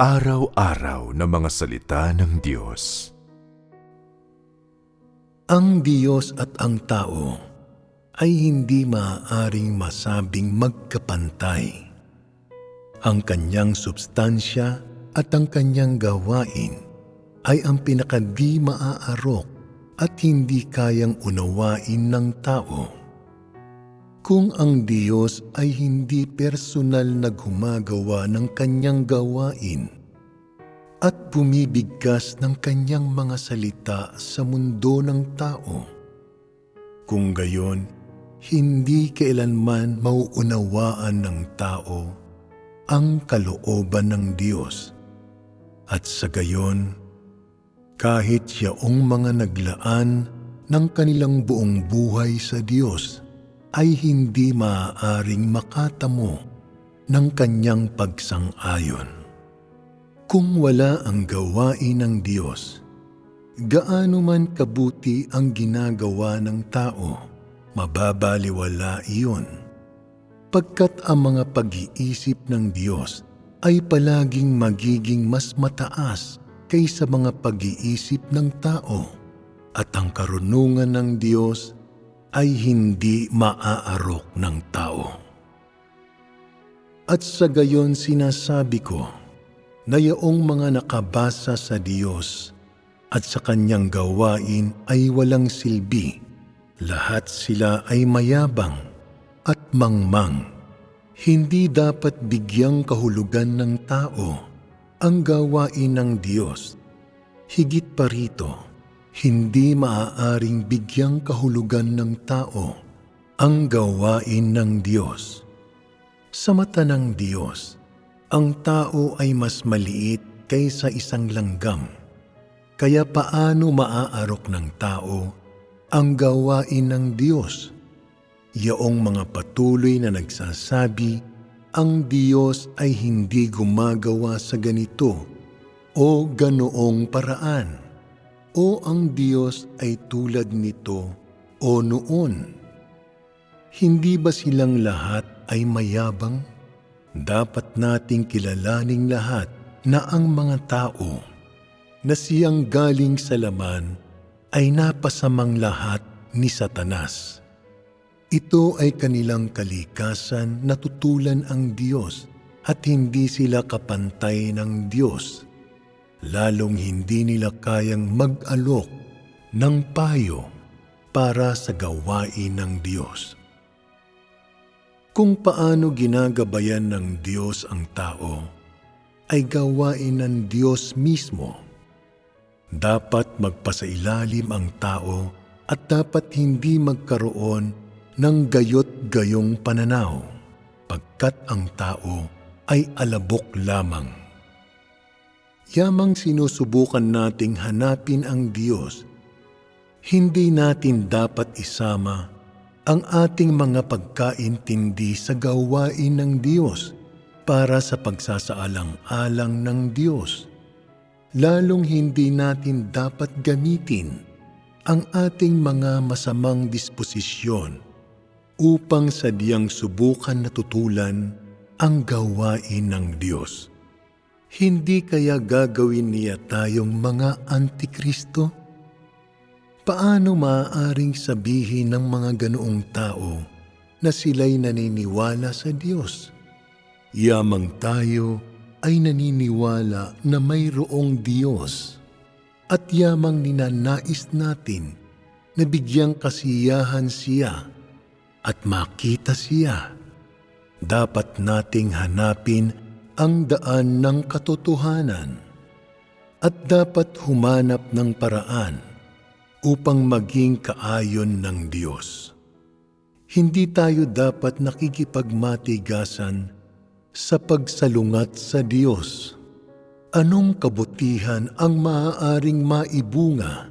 Araw-araw na mga salita ng Diyos. Ang Diyos at ang tao ay hindi maaaring masabing magkapantay. Ang kanyang substansya at ang kanyang gawain ay ang pinakadi maaarok at hindi kayang unawain ng tao. Kung ang Diyos ay hindi personal na gumagawa ng kanyang gawain at bumibigkas ng kanyang mga salita sa mundo ng tao, kung gayon, hindi kailanman mauunawaan ng tao ang kalooban ng Diyos. At sa gayon, kahit siyaong mga naglaan ng kanilang buong buhay sa Diyos, ay hindi maaaring makatamo ng kanyang pagsang-ayon. Kung wala ang gawain ng Diyos, gaano man kabuti ang ginagawa ng tao, mababaliwala iyon. Pagkat ang mga pag-iisip ng Diyos ay palaging magiging mas mataas kaysa mga pag-iisip ng tao at ang karunungan ng Diyos ay hindi maaarok ng tao. At sa gayon sinasabi ko na yaong mga nakabasa sa Diyos at sa kanyang gawain ay walang silbi. Lahat sila ay mayabang at mangmang. Hindi dapat bigyang kahulugan ng tao ang gawain ng Diyos. Higit pa rito, hindi maaaring bigyang kahulugan ng tao ang gawain ng Diyos. Sa mata ng Diyos, ang tao ay mas maliit kaysa isang langgam. Kaya paano maaarok ng tao ang gawain ng Diyos? Yaong mga patuloy na nagsasabi, ang Diyos ay hindi gumagawa sa ganito o ganoong paraan o ang Diyos ay tulad nito o noon? Hindi ba silang lahat ay mayabang? Dapat nating kilalaning lahat na ang mga tao na siyang galing sa laman ay napasamang lahat ni Satanas. Ito ay kanilang kalikasan na tutulan ang Diyos at hindi sila kapantay ng Diyos lalong hindi nila kayang mag-alok ng payo para sa gawain ng Diyos. Kung paano ginagabayan ng Diyos ang tao, ay gawain ng Diyos mismo. Dapat magpasailalim ang tao at dapat hindi magkaroon ng gayot-gayong pananaw, pagkat ang tao ay alabok lamang yamang sinusubukan nating hanapin ang Diyos, hindi natin dapat isama ang ating mga pagkaintindi sa gawain ng Diyos para sa pagsasaalang-alang ng Diyos. Lalong hindi natin dapat gamitin ang ating mga masamang disposisyon upang sadyang subukan na tutulan ang gawain ng Diyos. Hindi kaya gagawin niya tayong mga antikristo? Paano maaaring sabihin ng mga ganoong tao na sila'y naniniwala sa Diyos? Yamang tayo ay naniniwala na mayroong Diyos at yamang ninanais natin na bigyang kasiyahan siya at makita siya. Dapat nating hanapin ang daan ng katotohanan at dapat humanap ng paraan upang maging kaayon ng Diyos. Hindi tayo dapat nakikipagmatigasan sa pagsalungat sa Diyos. Anong kabutihan ang maaaring maibunga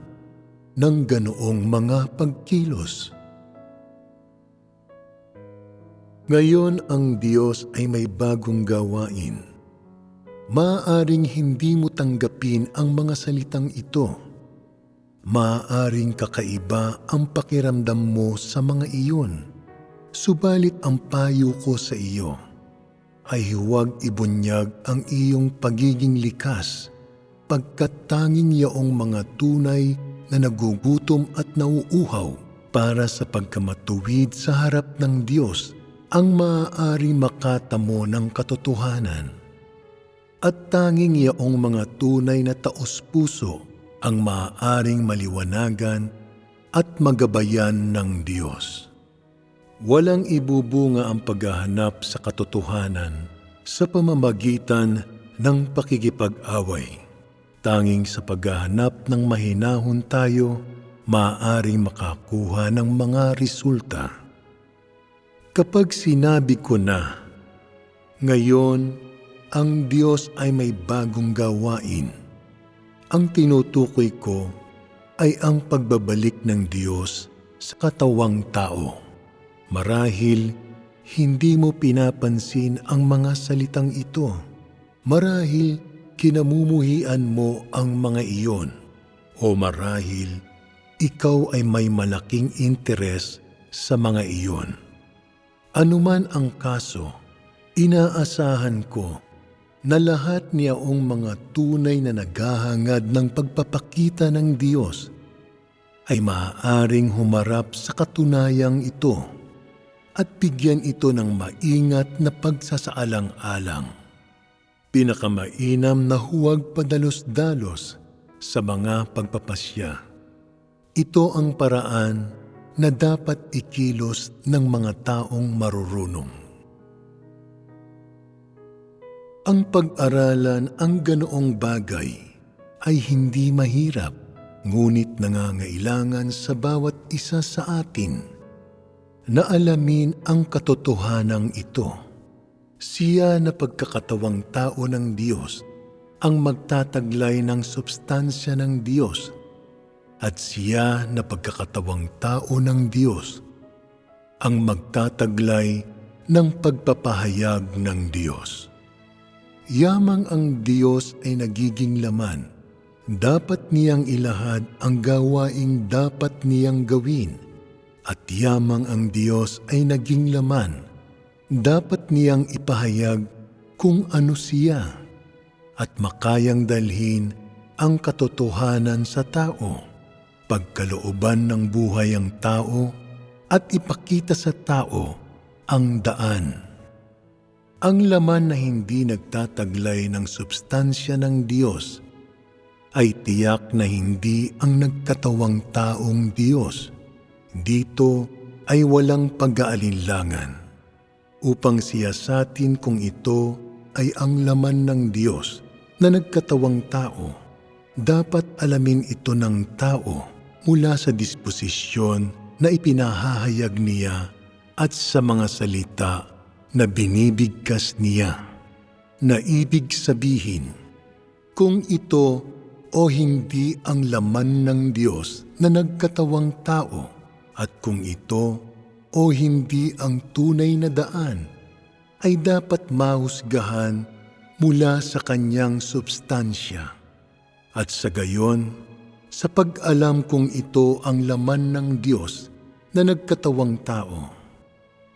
ng ganoong mga pagkilos? Ngayon ang Diyos ay may bagong gawain. Maaring hindi mo tanggapin ang mga salitang ito. Maaring kakaiba ang pakiramdam mo sa mga iyon. Subalit ang payo ko sa iyo, ay huwag ibunyag ang iyong pagiging likas pagkat tanging yaong mga tunay na nagugutom at nauuhaw para sa pagkamatuwid sa harap ng Diyos ang maaari makatamo ng katotohanan. At tanging yaong mga tunay na taos-puso ang maaaring maliwanagan at magabayan ng Diyos. Walang ibubunga ang paghahanap sa katotohanan sa pamamagitan ng pakikipag-away. Tanging sa paghahanap ng mahinahon tayo, maaaring makakuha ng mga resulta. Kapag sinabi ko na, ngayon ang Diyos ay may bagong gawain, ang tinutukoy ko ay ang pagbabalik ng Diyos sa katawang tao. Marahil hindi mo pinapansin ang mga salitang ito. Marahil kinamumuhian mo ang mga iyon. O marahil ikaw ay may malaking interes sa mga iyon. Anuman ang kaso, inaasahan ko na lahat niyaong mga tunay na naghahangad ng pagpapakita ng Diyos ay maaaring humarap sa katunayang ito at bigyan ito ng maingat na pagsasaalang-alang. Pinakamainam na huwag padalos-dalos sa mga pagpapasya. Ito ang paraan na dapat ikilos ng mga taong marurunong. Ang pag-aralan ang ganoong bagay ay hindi mahirap, ngunit nangangailangan sa bawat isa sa atin na alamin ang katotohanang ito. Siya na pagkakatawang tao ng Diyos ang magtataglay ng substansya ng Diyos at siya na pagkakatawang tao ng Diyos ang magtataglay ng pagpapahayag ng Diyos. Yamang ang Diyos ay nagiging laman, dapat niyang ilahad ang gawaing dapat niyang gawin. At yamang ang Diyos ay naging laman, dapat niyang ipahayag kung ano siya. At makayang dalhin ang katotohanan sa tao, pagkalooban ng buhay ang tao at ipakita sa tao ang daan. Ang laman na hindi nagtataglay ng substansya ng Diyos ay tiyak na hindi ang nagkatawang taong Diyos. Dito ay walang pag-aalinlangan upang siyasatin kung ito ay ang laman ng Diyos na nagkatawang tao. Dapat alamin ito ng tao mula sa disposisyon na ipinahahayag niya at sa mga salita na binibigkas niya. Na ibig sabihin, kung ito o hindi ang laman ng Diyos na nagkatawang tao at kung ito o hindi ang tunay na daan, ay dapat mahusgahan mula sa kanyang substansya. At sa gayon, sa pag-alam kung ito ang laman ng Diyos na nagkatawang tao,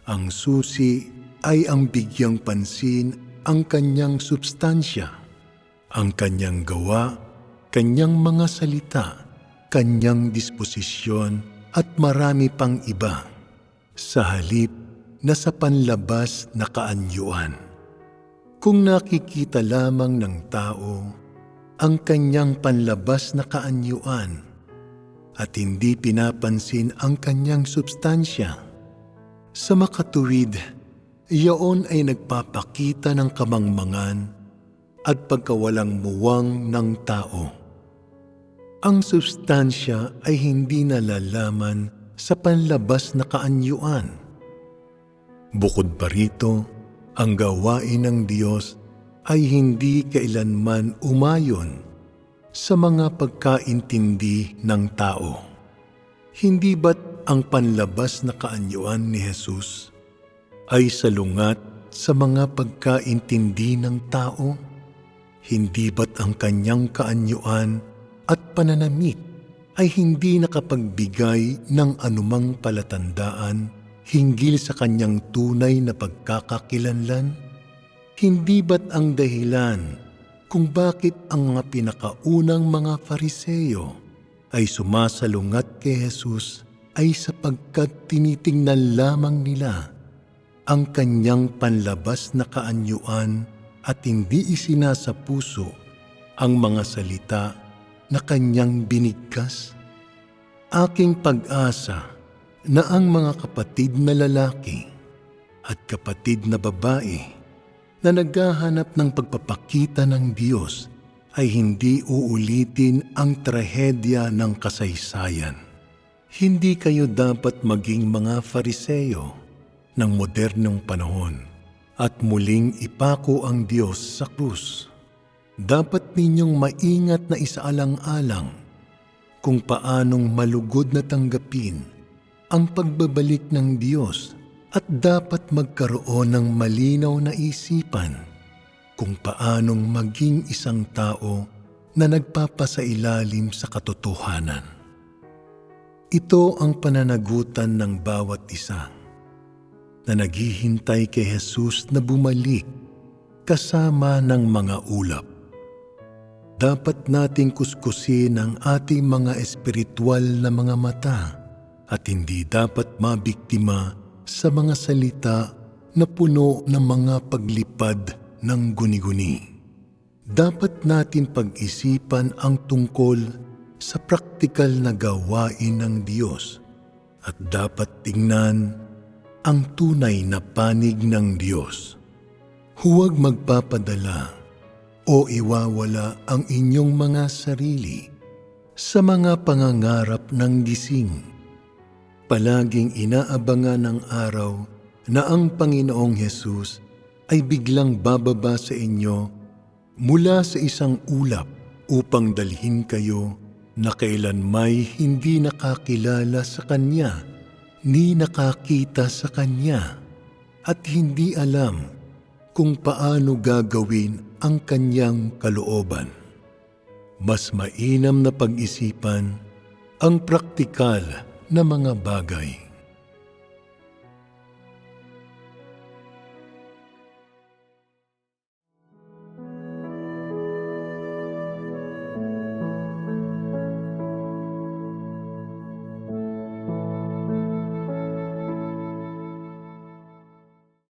ang susi ay ang bigyang pansin ang kanyang substansya, ang kanyang gawa, kanyang mga salita, kanyang disposisyon at marami pang iba sa halip na sa panlabas na kaanyuan. Kung nakikita lamang ng tao ang kanyang panlabas na kaanyuan at hindi pinapansin ang kanyang substansya, sa makatuwid, iyon ay nagpapakita ng kamangmangan at pagkawalang muwang ng tao. Ang substansya ay hindi nalalaman sa panlabas na kaanyuan. Bukod pa rito, ang gawain ng Diyos ay hindi kailanman umayon sa mga pagkaintindi ng tao. Hindi ba't ang panlabas na kaanyuan ni Jesus ay salungat sa mga pagkaintindi ng tao? Hindi ba't ang kanyang kaanyuan at pananamit ay hindi nakapagbigay ng anumang palatandaan hinggil sa kanyang tunay na pagkakakilanlan? Hindi ba't ang dahilan kung bakit ang mga pinakaunang mga fariseyo ay sumasalungat kay Jesus ay sapagkat tinitingnan lamang nila ang kanyang panlabas na kaanyuan at hindi isinasa puso ang mga salita na kanyang binigkas? Aking pag-asa na ang mga kapatid na lalaki at kapatid na babae na naghahanap ng pagpapakita ng Diyos ay hindi uulitin ang trahedya ng kasaysayan. Hindi kayo dapat maging mga fariseyo ng modernong panahon at muling ipako ang Diyos sa krus. Dapat ninyong maingat na isaalang-alang kung paanong malugod na tanggapin ang pagbabalik ng Diyos at dapat magkaroon ng malinaw na isipan kung paanong maging isang tao na nagpapasailalim sa katotohanan. Ito ang pananagutan ng bawat isa na naghihintay kay Jesus na bumalik kasama ng mga ulap. Dapat nating kuskusin ang ating mga espiritual na mga mata at hindi dapat mabiktima sa mga salita na puno ng mga paglipad ng guni-guni. Dapat natin pag-isipan ang tungkol sa praktikal na gawain ng Diyos at dapat tingnan ang tunay na panig ng Diyos. Huwag magpapadala o iwawala ang inyong mga sarili sa mga pangangarap ng gising. Palaging inaabangan ng araw na ang Panginoong Hesus ay biglang bababa sa inyo mula sa isang ulap upang dalhin kayo na kailanmay hindi nakakilala sa Kanya, ni nakakita sa Kanya, at hindi alam kung paano gagawin ang Kanyang kalooban. Mas mainam na pag-isipan ang praktikal na mga bagay.